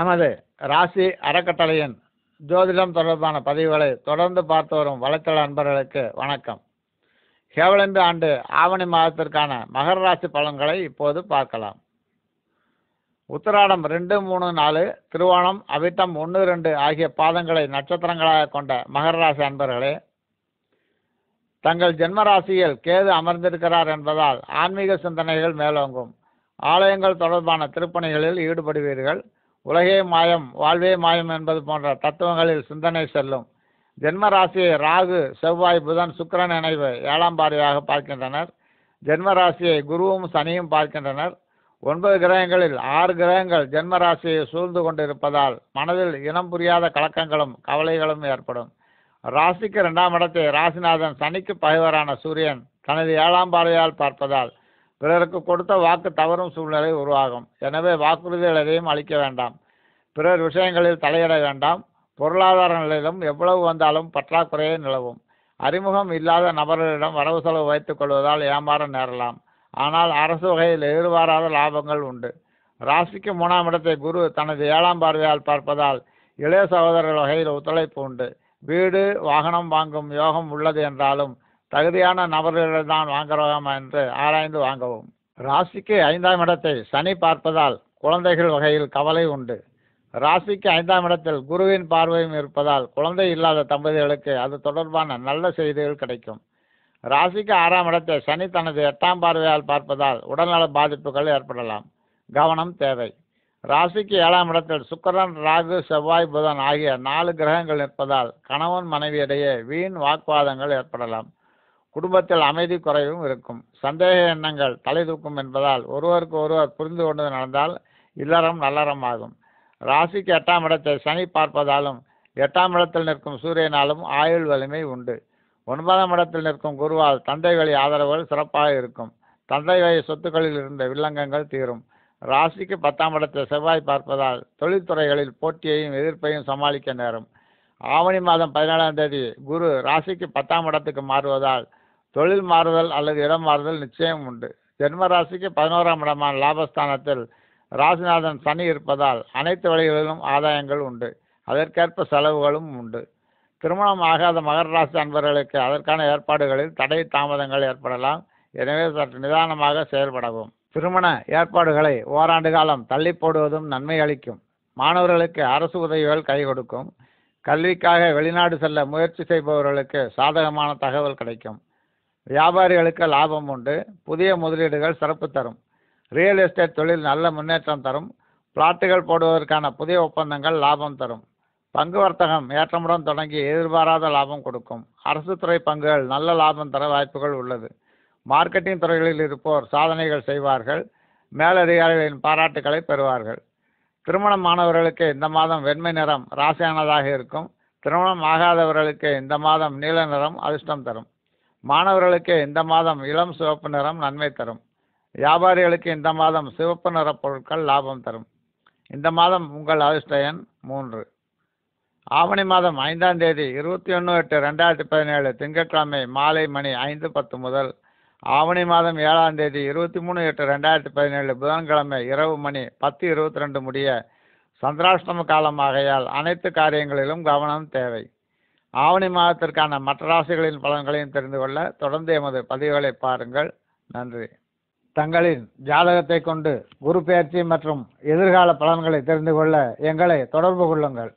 நமது ராசி அறக்கட்டளையின் ஜோதிடம் தொடர்பான பதிவுகளை தொடர்ந்து பார்த்து வரும் வலைத்தள அன்பர்களுக்கு வணக்கம். கேவலம்பி ஆண்டு ஆவணி மாதத்திற்கான மகர ராசி பலன்களை இப்போது பார்க்கலாம். உத்திராடம் ரெண்டு மூணு நாலு திருவோணம் அவிட்டம் ஒன்று ரெண்டு ஆகிய பாதங்களை நட்சத்திரங்களாக கொண்ட மகர ராசி அன்பர்களே தங்கள் ஜென்ம ராசியில் கேது அமர்ந்திருக்கிறார் என்பதால் ஆன்மீக சிந்தனைகள் மேலோங்கும். ஆலயங்கள் தொடர்பான திருப்பணிகளில் ஈடுபடுவீர்கள். உலகே மாயம் வாழ்வே மாயம் என்பது போன்ற தத்துவங்களில் சிந்தனை செல்லும். ஜென்ம ராசியை ராகு செவ்வாய் புதன் சுக்கிரன் இணைவு ஏழாம் பார்வையாக பார்க்கின்றனர். ஜென்ம ராசியை குருவும் சனியும் பார்க்கின்றனர். ஒன்பது கிரகங்களில் ஆறு கிரகங்கள் ஜென்ம ராசியை சூழ்ந்து கொண்டிருப்பதால் மனதில் இனம் புரியாத கலக்கங்களும் கவலைகளும் ஏற்படும். ராசிக்கு இரண்டாம் இடத்தை ராசிநாதன் சனிக்கு பகைவரான சூரியன் தனது ஏழாம் பாறையால் பார்ப்பதால் பிறருக்கு கொடுத்த வாக்கு தவறும் சூழ்நிலை உருவாகும். எனவே வாக்குறுதிகள் எதையும் அளிக்க வேண்டாம். பிறர் விஷயங்களில் தலையிட வேண்டாம். பொருளாதார நிலையிலும் எவ்வளவு வந்தாலும் பற்றாக்குறையே நிலவும். அறிமுகம் இல்லாத நபர்களிடம் வரவு செலவு வைத்துக் கொள்வதால் ஏமாற நேரலாம். ஆனால் அரசு வகையில் எதிர்பாராத லாபங்கள் உண்டு. ராசிக்கு மூணாம் இடத்தை குரு தனது ஏழாம் பார்வையால் பார்ப்பதால் இளைய சகோதரர்கள் வகையில் ஒத்துழைப்பு உண்டு. வீடு வாகனம் வாங்கும் யோகம் உள்ளது என்றாலும் தகுதியான நபர்களிடம் வாங்குறோம் என்று ஆராய்ந்து வாங்கவும். ராசிக்கு ஐந்தாம் இடத்தை சனி பார்ப்பதால் குழந்தைகள் வகையில் கவலை உண்டு. ராசிக்கு ஐந்தாம் இடத்தில் குருவின் பார்வையும் இருப்பதால் குழந்தை இல்லாத தம்பதிகளுக்கு அது தொடர்பான நல்ல செய்திகள் கிடைக்கும். ராசிக்கு ஆறாம் இடத்தை சனி தனது எட்டாம் பார்வையால் பார்ப்பதால் உடல்நல பாதிப்புகள் ஏற்படலாம். கவனம் தேவை. ராசிக்கு ஏழாம் இடத்தில் சுக்கரன் ராகு செவ்வாய் புதன் ஆகிய நாலு கிரகங்கள் நிற்பதால் கணவன் மனைவியிடையே வீண் வாக்குவாதங்கள் ஏற்படலாம். குடும்பத்தில் அமைதி குறைவும் இருக்கும். சந்தேக எண்ணங்கள் தலை தூக்கும் என்பதால் ஒருவருக்கு ஒருவர் புரிந்து கொண்டு நடந்தால் இல்லறம் நல்லறம் ஆகும். ராசிக்கு எட்டாம் இடத்தை சனி பார்ப்பதாலும் எட்டாம் இடத்தில் நிற்கும் சூரியனாலும் ஆயுள் வலிமை உண்டு. ஒன்பதாம் இடத்தில் நிற்கும் குருவால் தந்தை வழி ஆதரவுகள் சிறப்பாக இருக்கும். தந்தை வழி சொத்துக்களில் இருந்த வில்லங்கங்கள் தீரும். ராசிக்கு பத்தாம் இடத்தை செவ்வாய் பார்ப்பதால் தொழில்துறைகளில் போட்டியையும் எதிர்ப்பையும் சமாளிக்க நேரும். ஆவணி மாதம் பதினேழாம் தேதி குரு ராசிக்கு பத்தாம் இடத்துக்கு மாறுவதால் தொழில் மாறுதல் அல்லது இடம் மாறுதல் நிச்சயம் உண்டு. ஜென்ம ராசிக்கு பதினோராம் இடமான லாபஸ்தானத்தில் ராசிநாதன் சனி இருப்பதால் அனைத்து வழிகளிலும் ஆதாயங்கள் உண்டு. அதற்கேற்ப செலவுகளும் உண்டு. திருமணம் ஆகாத மகர ராசி அன்பர்களுக்கு அதற்கான ஏற்பாடுகளில் தடை தாமதங்கள் ஏற்படலாம். எனவே சற்று நிதானமாக செயல்படவும். திருமண ஏற்பாடுகளை ஓராண்டு காலம் தள்ளி போடுவதும் நன்மை அளிக்கும். மாணவர்களுக்கு அரசு உதவிகள் கை கொடுக்கும். கல்விக்காக வெளிநாடு செல்ல முயற்சி செய்பவர்களுக்கு சாதகமான தகவல் கிடைக்கும். வியாபாரிகளுக்கு லாபம் உண்டு. புதிய முதலீடுகள் சிறப்பு தரும். ரியல் எஸ்டேட் தொழில் நல்ல முன்னேற்றம் தரும். பிளாட்டுகள் போடுவதற்கான புதிய ஒப்பந்தங்கள் லாபம் தரும். பங்கு வர்த்தகம் ஏற்றமுடன் தொடங்கி எதிர்பாராத லாபம் கொடுக்கும். அரசு துறை பங்குகள் நல்ல லாபம் தர வாய்ப்புகள் உள்ளது. மார்க்கெட்டிங் துறைகளில் இருப்போர் சாதனைகள் செய்வார்கள். மேலதிகாரிகளின் பாராட்டுகளை பெறுவார்கள். திருமணம் மாணவர்களுக்கு இந்த மாதம் வெண்மை நிறம் ராசியானதாக இருக்கும். திருமணம் ஆகாதவர்களுக்கு இந்த மாதம் நீல நிறம் அதிர்ஷ்டம் தரும். மாணவர்களுக்கு இந்த மாதம் இளம் சிவப்பு நிறம் நன்மை தரும். வியாபாரிகளுக்கு இந்த மாதம் சிவப்பு நிற பொருட்கள் லாபம் தரும். இந்த மாதம் உங்கள் அதிர்ஷ்ட எண் மூன்று. ஆவணி மாதம் ஐந்தாம் தேதி இருபத்தி ஒன்று எட்டு ரெண்டாயிரத்தி பதினேழு திங்கட்கிழமை மாலை மணி ஐந்து பத்து முதல் ஆவணி மாதம் ஏழாம் தேதி இருபத்தி மூணு எட்டு ரெண்டாயிரத்தி பதினேழு புதன்கிழமை இரவு மணி பத்து இருபத்தி ரெண்டு முடிய சந்திராஷ்டம காலம் ஆகையால் அனைத்து காரியங்களிலும் கவனம் தேவை. ஆவணி மாதத்திற்கான மற்ற ராசிகளின் பலன்களையும் தெரிந்து கொள்ள தொடர்ந்து எமது பதிவுகளை பாருங்கள். நன்றி. தங்களின் ஜாதகத்தை கொண்டு குரு பெயர்ச்சி மற்றும் எதிர்கால பலன்களை தெரிந்து கொள்ள எங்களை தொடர்பு கொள்ளுங்கள்.